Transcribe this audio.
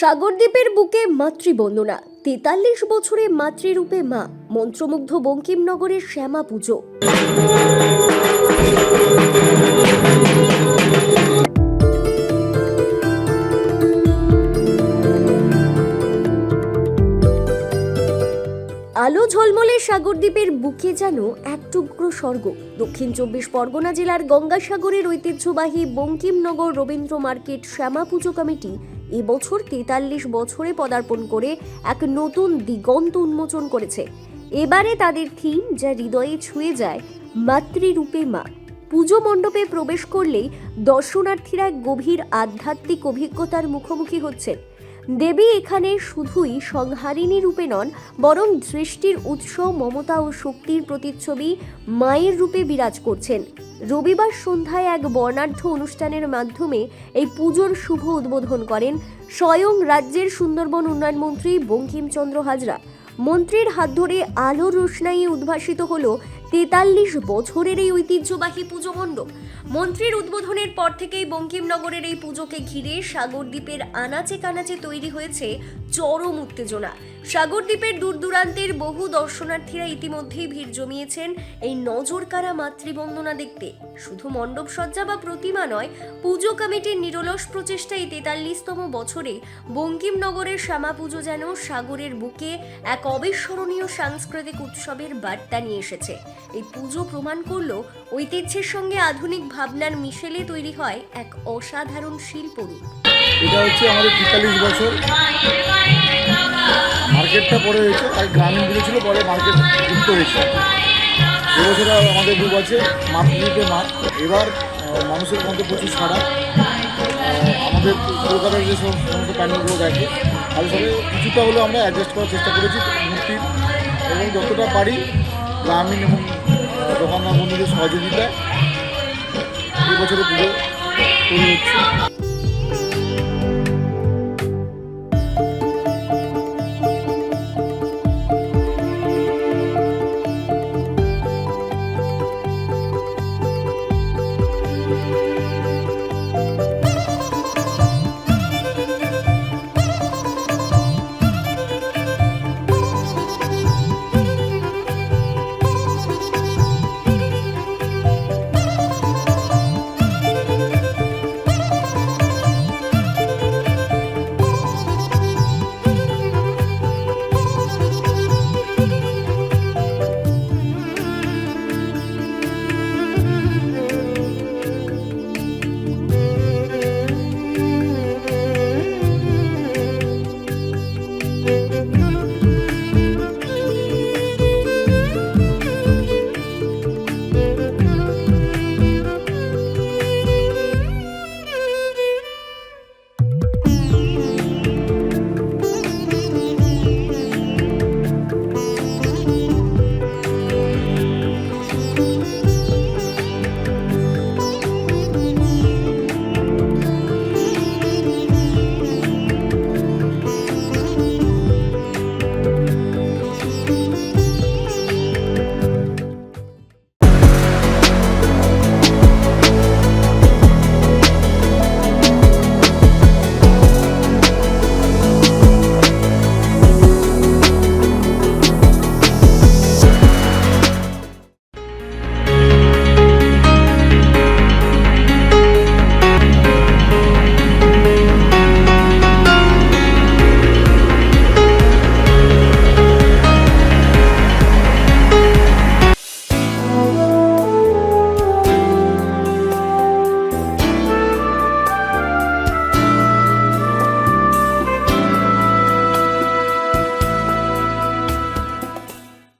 সাগরদ্বীপের বুকে মাতৃবন্দনা। তেতাল্লিশ বছরে মাতৃরূপে মা, মন্ত্রমুগ্ধ বঙ্কিমনগরের শ্যামা পুজো। আলো ঝলমলে সাগরদ্বীপের বুকে যেন এক টুকরো স্বর্গ। দক্ষিণ চব্বিশ পরগনা জেলার গঙ্গাসাগরের ঐতিহ্যবাহী বঙ্কিমনগর রবীন্দ্র মার্কেট শ্যামা পুজো কমিটি এবছর তেতাল্লিশ বছরে পদার্পণ করে এক নতুন দিগন্ত উন্মোচন করেছে। এবারে তাদের থিম যা হৃদয়ে ছুঁয়ে যায়, মাতৃরূপে মা। পুজো মণ্ডপে প্রবেশ করলেই দর্শনার্থীরা গভীর আধ্যাত্মিক অভিজ্ঞতার মুখোমুখি হচ্ছেন। দেবী এখানে শুধুই সংহারিণী রূপে নন, বরং দৃষ্টির উৎস, মমতা ও শক্তির প্রতিচ্ছবি মায়ের রূপে বিরাজ করছেন। রবিবার সন্ধ্যায় এক বর্ণাঢ্য অনুষ্ঠানের মাধ্যমে এই পুজোর শুভ উদ্বোধন করেন স্বয়ং রাজ্যের সুন্দরবন উন্নয়ন মন্ত্রী বঙ্কিমচন্দ্র হাজরা। মন্ত্রীর হাত ধরে আলোর রোশনাইয়ে উদ্ভাসিত হলো তেতাল্লিশ বছরের এই ঐতিহ্যবাহী পুজো মণ্ডপ। মন্ত্রীর উদ্বোধনের পর থেকেই বঙ্কিমনগরের এই পুজোকে ঘিরে সাগরদ্বীপের আনাচে কানাচে তৈরি হয়েছে চরম উত্তেজনা। সাগরদ্বীপের দূর দূরান্তের বহু দর্শনার্থীরা ইতিমধ্যেই ভিড় জমিয়েছেন এই নজরকাড়া মাতৃবন্দনা দেখতে। শুধু মণ্ডপ সজ্জা বা প্রতিমা নয়, পুজো কমিটির নিরলস প্রচেষ্টায় তেতাল্লিশতম বছরে বঙ্কিমনগরের শ্যামা পুজো যেন সাগরের বুকে এক অবিস্মরণীয় সাংস্কৃতিক উৎসবের বার্তা নিয়ে এসেছে। এই পুজো প্রমাণ করল ঐতিহ্যের সঙ্গে আধুনিক ভাবনার মিশেলে তৈরি হয় এক অসাধারণ শিল্পরূপ। এটা হচ্ছে আমাদের তেতাল্লিশ বছর। মার্কেটটা পরে হয়েছে আর গ্রামীণগুলো ছিল পরে মার্কেট যুক্ত হয়েছে। এবছর আমাদের রূপ আছে মাতৃরূপে মা এবার মানুষের মধ্যে প্রচুর সাড়া। আমাদের কলকাতার যে সমস্ত প্যান্ডেলগুলো দেখে, তাদের সাথে কিছুটা হলেও আমরা অ্যাডজাস্ট করার চেষ্টা করেছি মূর্তির। এবং যতটা পারি গ্রামীণ এবং দোকানদার বন্ধুদের সহযোগিতায় এই বছরে পুজো তৈরি হচ্ছে।